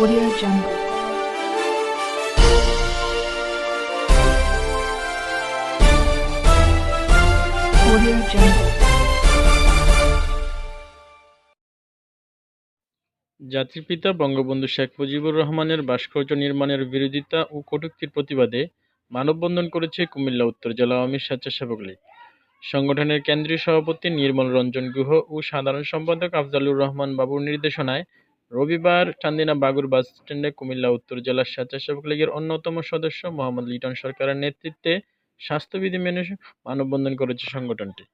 Audio Jungle. Audio Jungle. জাতির পিতা বঙ্গবন্ধু শেখ মুজিবুর রহমানের ভাস্কর্য নির্মাণের বিরোধিতা ও কটুক্তির প্রতিবাদে মানববন্ধন করেছে কুমিল্লা, উত্তর জেলা আওয়ামী স্বেচ্ছাসেবক লীগ। সংগঠনের কেন্দ্রীয় সভাপতি নির্মল রঞ্জন গুহ ও সাধারণ সম্পাদক আফজালুর রহমান বাবুর নির্দেশনায় রবিবার চান্দিনা বাগুর বাসস্ট্যান্ডে কুমিল্লা উত্তর জেলা স্বেচ্ছাসেবক লীগের অন্যতম সদস্য মোহাম্মদ লিটন সরকারের নেতৃত্বে স্বাস্থ্যবিধি মেনে মানববন্ধন করেছে সংগঠনটি।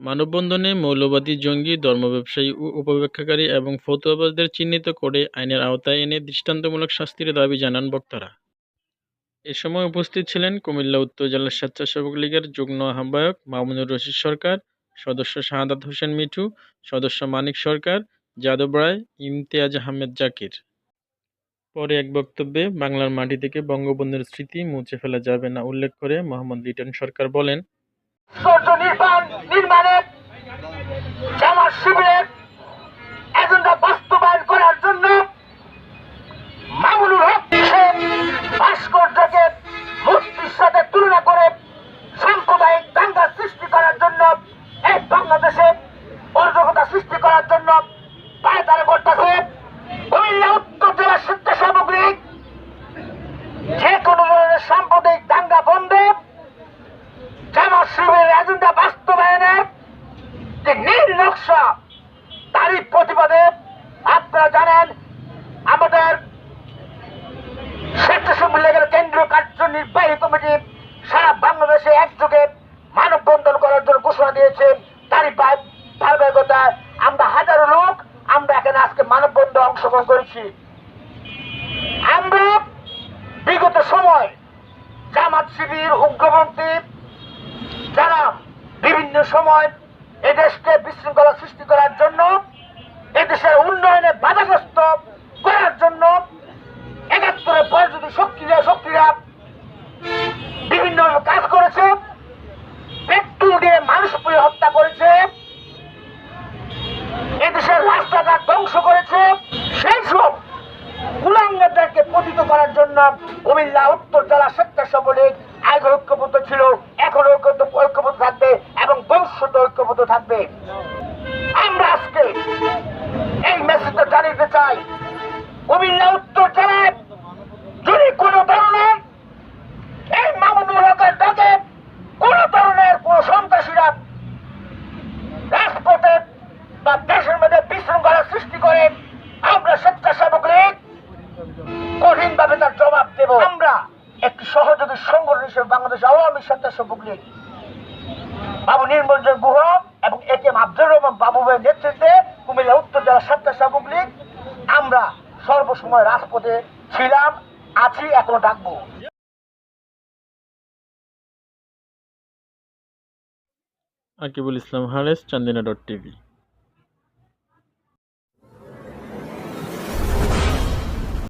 মানববন্ধনে মৌলবাদী জঙ্গি, ধর্ম ব্যবসায়ী ও অপব্যাখ্যাকারী এবং ফতুয়াবাজদের চিহ্নিত করে আইনের আওতায় এনে দৃষ্টান্তমূলক শাস্তির দাবি জানান বক্তারা। এ সময় উপস্থিত ছিলেন কুমিল্লা উত্তর জেলা স্বেচ্ছাসেবক লীগের যুগ্ম আহ্বায়ক মামুনুর রশিদ সরকার, সদস্য শাহাদাত হোসেন মিঠু, সদস্য মানিক সরকার, যাদব রায়, ইমতিয়াজ আহমেদ জাকির। পরে এক বক্তব্যে বাংলার মাটি থেকে বঙ্গবন্ধুর স্মৃতি মুছে ফেলা যাবে না উল্লেখ করে মোহাম্মদ লিটন সরকার বলেন, নির্মাণের নকশা। তারই প্রতিবাদে আপনারা জানেন, আমাদের স্বেচ্ছাসেবক লীগের কেন্দ্রীয় কার্যনির্বাহী কমিটি সারা বাংলাদেশে একযোগে মানববন্ধন করার জন্য ঘোষণা দিয়েছে। তারই ধারাবাহিকতায় আমরা হাজারো লোক, আমরা এখানে আজকে মানববন্ধন অংশগ্রহণ করেছি। আমরা বিগত সময় জামাত শিবির, উগ্রপন্থী, যারা বিভিন্ন সময় এদেশকে বিশৃঙ্খলা সৃষ্টি করার জন্য, এদেশের উন্নয়নে বাধাগ্রস্ত করার জন্য একাত্তরের পর যদি শক্তিরা শক্তিরা বিভিন্ন কাজ করেছে, পেট্রোল দিয়ে মানুষ পুড়ে হত্যা করেছে, এদেশের রাস্তাঘাট ধ্বংস করেছে, সেই সব কুলাঙ্গাদেরকে পতিত করার জন্য কুমিল্লা উত্তর জেলা স্বেচ্ছাসেবক লীগ আগে ঐক্যবদ্ধ ছিল। এখন ঐক্যবদ্ধ ঐক্যবদ্ধ থাকবে। ভবিষ্যৎ ঐক্যবদ্ধ থাকবে। আমরা আজকে এই মেসেজটা জানিয়ে দিতে চাই। কুমিল্লা উত্তর জেলায় যদি কোনো ধরনের এই মামুনুল হকের ডাকে কোন ধরনের কোন সন্ত্রাসীরা রাজপথে বা দেশের মধ্যে বিশৃঙ্খলা সৃষ্টি করে, আমরা স্বেচ্ছাসেবক লীগ কঠিন ভাবে তার জবাব দেব। আমরা একটি সহযোগী সংগঠন হিসেবে বাংলাদেশ আওয়ামী স্বেচ্ছাসেবক লীগ। বাবু নির্মলজন গুহ এবং A K M Abdur Rahman বাবু ভাইয়ের নেতৃত্বে কুমিল্লা উত্তর জেলা স্বেচ্ছাসেবক লীগ। আমরা সর্বসময় রাজপথে ছিলাম, আছি, এখনও ডাকবো। Akibul Islam Hares, Chandina dot TV.